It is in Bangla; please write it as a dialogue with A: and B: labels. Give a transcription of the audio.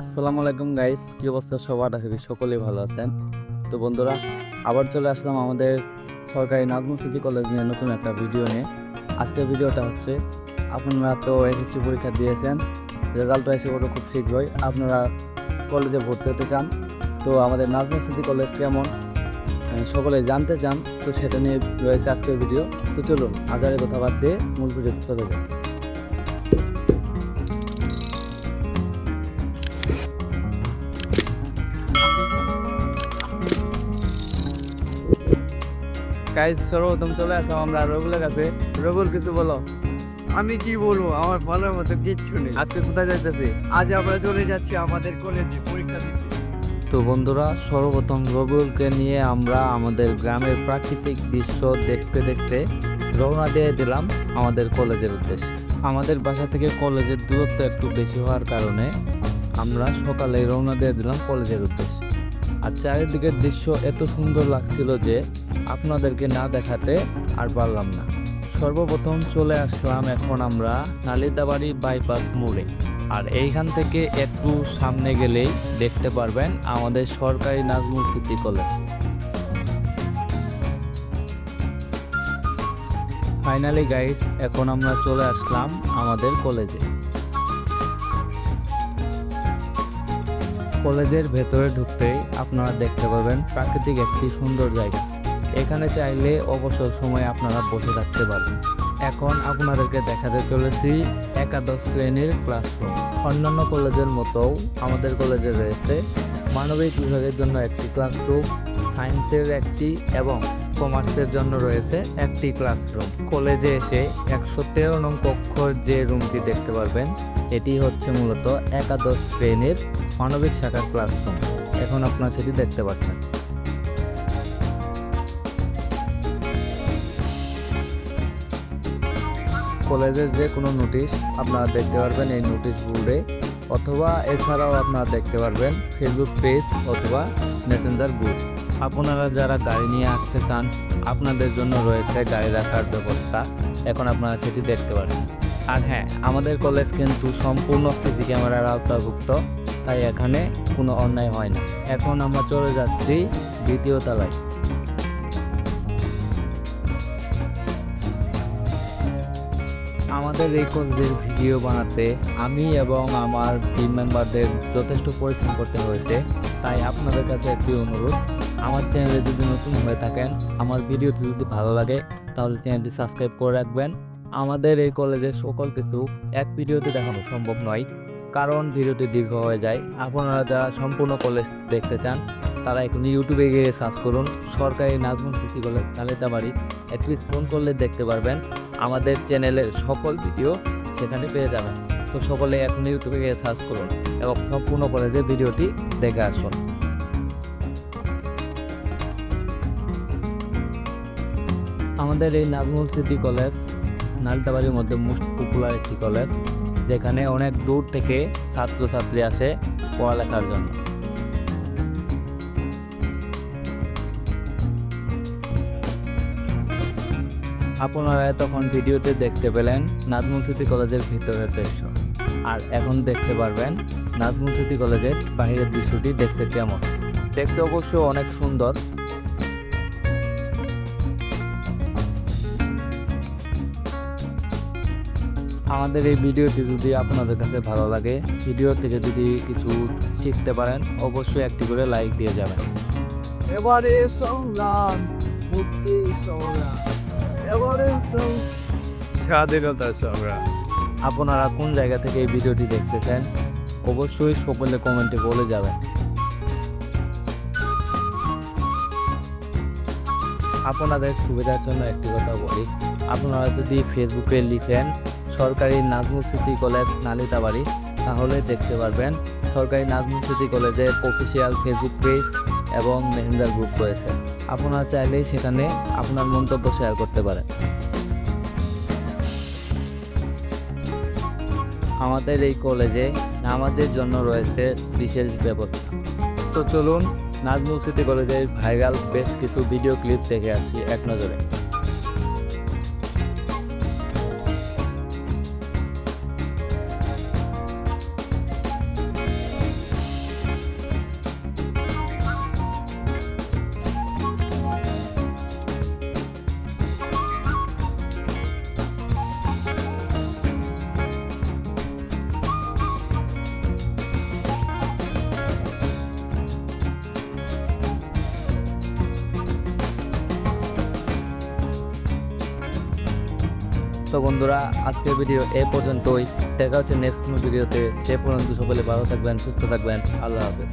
A: আসসালামু আলাইকুম গাইস কি অবস্থা সবার? আশা করি সকলেই ভালো আছেন। তো বন্ধুরা, আবার চলে আসলাম আমাদের সরকারি নাজমুল সিটি কলেজ নিয়ে নতুন একটা ভিডিও নিয়ে। আজকের ভিডিওটা হচ্ছে, আপনারা তো এসএসসি পরীক্ষা দিয়েছেন রেজাল্টটা এসে পড়ল খুব শীঘ্রই। আপনারা কলেজে ভর্তি হতে চান, তো আমাদের নাজমুল সিটি কলেজ কেমন? সকলে জানতে চান, তো সেটা নিয়ে রয়েছে আজকের ভিডিও। তো চলুন হাজারে কথা বাদ দিয়ে মূল ভিডিওতে চলে যাই। গাইস সর্বপ্রথম চলে আসলাম আমরা রবুলের কাছে। রবুল কিছু বলো।
B: আমি কি বলব? আমার ভালোর মতো কিচ্ছু নেই।
A: আজকে কোথায় যাইতেছি?
B: আজ আমরা চলে যাচ্ছি আমাদের কলেজে পরীক্ষা দিতে।
A: তো বন্ধুরা সর্বপ্রথম রবিউলকে নিয়ে আমরা আমাদের গ্রামের প্রাকৃতিক দৃশ্য দেখতে দেখতে রওনা দিয়ে দিলাম আমাদের কলেজের উদ্দেশ্যে। আমাদের বাসা থেকে কলেজের দূরত্ব একটু বেশি হওয়ার কারণে আমরা সকালে রওনা দিয়ে দিলাম কলেজের উদ্দেশ্যে। আর চারিদিকের দৃশ্য এত সুন্দর লাগছিল যে আপনাদেরকে না দেখাতে আর পারলাম না। সর্বপ্রথম চলে আসলাম এখন আমরা নালিতাবাড়ি বাইপাস মোড়ে। আর এইখান থেকে একটু সামনে গেলেই দেখতে পারবেন আমাদের সরকারি Nazmul city college. Finally guys এখন আমরা চলে আসলাম আমাদের কলেজে। কলেজের ভেতরে ঢুকতেই আপনারা দেখতে পাবেন প্রাকৃতিক একটি সুন্দর জায়গা। এখানে চাইলে অবসর সময় আপনারা বসে থাকতে পারবেন। এখন আপনাদেরকে দেখাতে চলেছি একাদশ শ্রেণির ক্লাসরুম অন্যান্য কলেজের মতো আমাদের কলেজে রয়েছে মানবিক বিভাগের জন্য একটি ক্লাসরুম সায়েন্সের একটি এবং কমার্সের জন্য রয়েছে একটি ক্লাসরুম কলেজে এসে একশো তেরো নং কক্ষর যে রুমটি দেখতে পারবেন, এটি হচ্ছে মূলত একাদশ শ্রেণির মানবিক শাখার ক্লাসরুম এখন আপনারা সেটি দেখতে পাচ্ছেন। কলেজের যে কোনো নোটিশ আপনারা দেখতে পারবেন এই নোটিশ বোর্ডে, অথবা এছাড়াও আপনারা দেখতে পারবেন ফেসবুক পেজ অথবা মেসেঞ্জার গ্রুপ আপনারা যারা গাড়ি নিয়ে আসতে চান, আপনাদের জন্য রয়েছে গাড়ি রাখার ব্যবস্থা। এখন আপনারা সেটি দেখতে পারেন। আর হ্যাঁ আমাদের কলেজ কিন্তু সম্পূর্ণ সিসি ক্যামেরার আওতাভুক্ত, তাই এখানে কোনো অন্যায় হয় না। এখন আমরা চলে যাচ্ছি দ্বিতীয় তলায়। আমাদের এই কলেজের ভিডিও বানাতে আমি এবং আমার টিম মেম্বারদের যথেষ্ট পরিশ্রম করতে হয়েছে, তাই আপনাদের কাছে একটি অনুরোধ। আমার চ্যানেলে যদি নতুন হয়ে থাকেন, আমার ভিডিওটি যদি ভালো লাগে, তাহলে চ্যানেলটি সাবস্ক্রাইব করে রাখবেন। আমাদের এই কলেজের সকল কিছু এক ভিডিওতে দেখানো সম্ভব নয়, কারণ ভিডিওটি দীর্ঘ হয়ে যায়। আপনারা যারা সম্পূর্ণ কলেজ দেখতে চান, তারা এখন ইউটিউবে গিয়ে সার্চ করুন। সরকারি নাজমুল সিটি কলেজ, তালিতাবাড়ি। একটু ফোন করলে দেখতে পারবেন। আমাদের চ্যানেলের সকল ভিডিও সেখানে পেয়ে যাবেন। তো সকলে এখন ইউটিউবে গিয়ে সার্চ করুন এবং সম্পূর্ণ কলেজের ভিডিওটি দেখে আসুন। আমাদের এই নাজমুল সিটি কলেজ নালতাবাড়ির মধ্যে মোস্ট পপুলার একটি কলেজ যেখানে অনেক দূর থেকে ছাত্রছাত্রী আসে পড়ালেখার জন্য। আপনারা তখন ভিডিওতে দেখতে পেলেন নাজমুল সিটি কলেজের ভিতরের দৃশ্য। আর এখন দেখতে পারবেন নাজমুল সিটি কলেজের বাহিরের দৃশ্যটি দেখতে কেমন। দেখতে অবশ্য অনেক সুন্দর। আমাদের এই ভিডিওটি যদি আপনাদের কাছে ভালো লাগে ভিডিও থেকে যদি কিছু শিখতে পারেন, অবশ্যই একটি করে লাইক দিয়ে যাবেন।
B: এবারে সংগ্রাম, মুক্তি সংগ্রাম। স্বাধীনতা সংগ্রাম।
A: আপনারা কোন জায়গা থেকে এই ভিডিওটি দেখতেছেন, অবশ্যই সকলে কমেন্টে বলে যাবেন। আপনাদের সুবিধার জন্য একটি কথা বলি, আপনারা যদি ফেসবুকে লিখেন, সরকারি নাজমুল সিটি কলেজ, নালিতাবাড়ি, তাহলে দেখতে পারবেন, সরকারি নাজমুল সিটি কলেজের অফিসিয়াল ফেসবুক পেজ এবং মেসেঞ্জার গ্রুপ রয়েছে। আপনারা চাইলেই সেখানে আপনার মন্তব্য শেয়ার করতে পারেন। আমাদের এই কলেজে নামাজের জন্য রয়েছে বিশেষ ব্যবস্থা। তো চলুন, নাজমুল সিটি কলেজের ভাইরাল বেশ কিছু ভিডিও ক্লিপ দেখে আসি এক নজরে। তো বন্ধুরা, আজকের ভিডিও এ পর্যন্তই। দেখা হচ্ছে নেক্সট কোনো ভিডিওতে সে পর্যন্ত সকলে ভালো থাকবেন, সুস্থ থাকবেন। আল্লাহ হাফেজ।